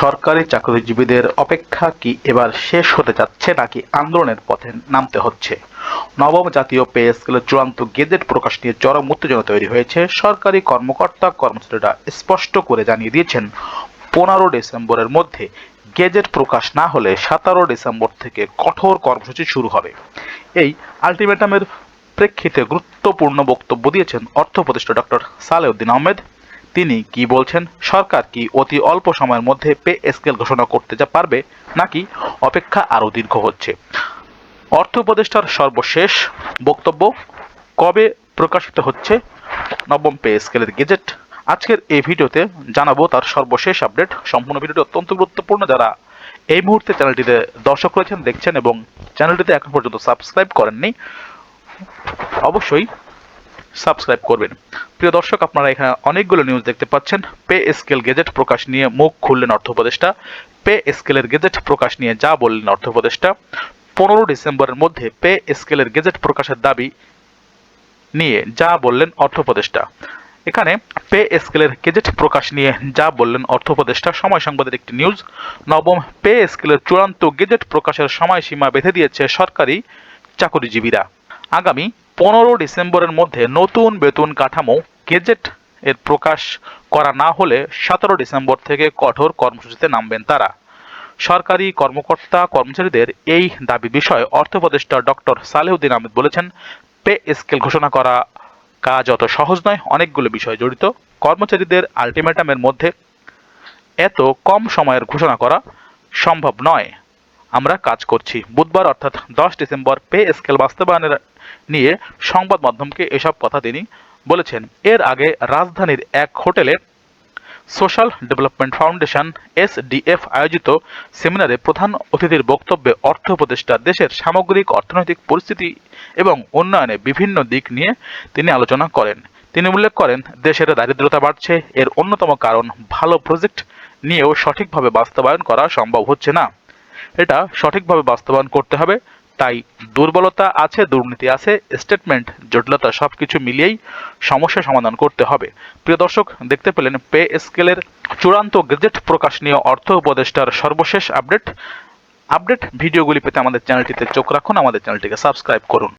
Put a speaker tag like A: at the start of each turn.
A: সরকারি চাকরিজীবীদের অপেক্ষা কি এবার শেষ হতে যাচ্ছে নাকি আন্দোলনের পথে নামতে হচ্ছে? নবম জাতীয় পে স্কেলের চূড়ান্ত গেজেট প্রকাশ নিয়ে চরম উত্তেজনা তৈরি হয়েছে। সরকারি কর্মকর্তা কর্মচারীরা স্পষ্ট করে জানিয়ে দিয়েছেন, পনেরো ডিসেম্বরের মধ্যে গেজেট প্রকাশ না হলে সতেরো ডিসেম্বর থেকে কঠোর কর্মসূচি শুরু হবে। এই আলটিমেটামের প্রেক্ষিতে গুরুত্বপূর্ণ বক্তব্য দিয়েছেন অর্থ উপদেষ্টা ডক্টর সালেউদ্দিন আহমেদ। তিনি কি বলছেন? সরকার কি অতি অল্প সময়ের মধ্যে পে স্কেল ঘোষণা করতে যা পারবে, নাকি অপেক্ষা আরও দীর্ঘ হচ্ছে? অর্থ উপদেষ্টার সর্বশেষ বক্তব্য, কবে প্রকাশিত হচ্ছে নবম পে স্কেলের গেজেট? আজকের এই ভিডিওতে জানাব তার সর্বশেষ আপডেট। সম্পূর্ণ ভিডিওটি অত্যন্ত গুরুত্বপূর্ণ। যারা এই মুহূর্তে চ্যানেলটিতে দর্শক রয়েছেন, দেখছেন এবং চ্যানেলটিতে এখন পর্যন্ত সাবস্ক্রাইব করেননি, অবশ্যই সাবস্ক্রাইব করবেন। প্রিয় দর্শক, আপনারা এখানে অনেকগুলো নিউজ দেখতে পাচ্ছেন। পে স্কেল গেজেট প্রকাশ নিয়ে মুখ খুললেন অর্থ উপদেষ্টা পে স্কেলের গেজেট প্রকাশ নিয়ে যা বললেন অর্থ উপদেষ্টা পনেরো ডিসেম্বরের মধ্যে পে স্কেলের গেজেট প্রকাশের দাবি নিয়ে যা বললেন অর্থ উপদেষ্টা এখানে পে স্কেলের গেজেট প্রকাশ নিয়ে যা বললেন অর্থ উপদেষ্টা সময় সংবাদের একটি নিউজ নবম, পে স্কেলের চূড়ান্ত গেজেট প্রকাশের সময়সীমা বেঁধে দিয়েছে সরকারি চাকরিজীবীরা। আগামী পনেরো ডিসেম্বরের মধ্যে নতুন বেতন কাঠামো গেজেট এর প্রকাশ করা না হলে সতেরো ডিসেম্বর থেকে কঠোর কর্মসূচিতে নামবেন তারা। সরকারি কর্মকর্তা কর্মচারীদের এই দাবি বিষয়ে অর্থ উপদেষ্টা ডক্টর সালেহুদ্দিন আহমেদ বলেছেন, পে স্কেল ঘোষণা করা কাজ অত সহজ নয়, অনেকগুলো বিষয় জড়িত। কর্মচারীদের আলটিমেটামের মধ্যে এত কম সময়ের ঘোষণা করা সম্ভব নয়। আমরা কাজ করছি। বুধবার অর্থাৎ দশ ডিসেম্বর পে স্কেল বাস্তবায়নের নিয়ে সংবাদ মাধ্যমকে এসব কথা তিনি বলেছেন। এর আগে রাজধানীর এক হোটেলে সোশ্যাল ডেভেলপমেন্ট ফাউন্ডেশন এসডিএফ আয়োজিত সেমিনারে প্রধান অতিথির বক্তব্যে অর্থ উপদেষ্টা, দেশের সামগ্রিক অর্থনৈতিক পরিস্থিতি এবং উন্নয়নে বিভিন্ন দিক নিয়ে তিনি আলোচনা করেন। তিনি উল্লেখ করেন, দেশের দারিদ্রতা বাড়ছে, এর অন্যতম কারণ ভালো প্রজেক্ট নিয়েও সঠিকভাবে বাস্তবায়ন করা সম্ভব হচ্ছে না। এটা সঠিকভাবে বাস্তবায়ন করতে হবে তাই দুর্বলতা আছে, দুর্নীতি আছে স্টেটমেন্ট জটিলতা সব কিছু মিলিয়েই সমস্যা সমাধান করতে হবে। প্রিয় দর্শক, দেখতে পেলেন পে স্কেলের চূড়ান্ত গেজেট প্রকাশ নিয়ে অর্থ উপদেষ্টার সর্বশেষ আপডেট আপডেট ভিডিওগুলি পেতে আমাদের চ্যানেলটিতে চোখ রাখুন, আমাদের চ্যানেলটিকে সাবস্ক্রাইব করুন।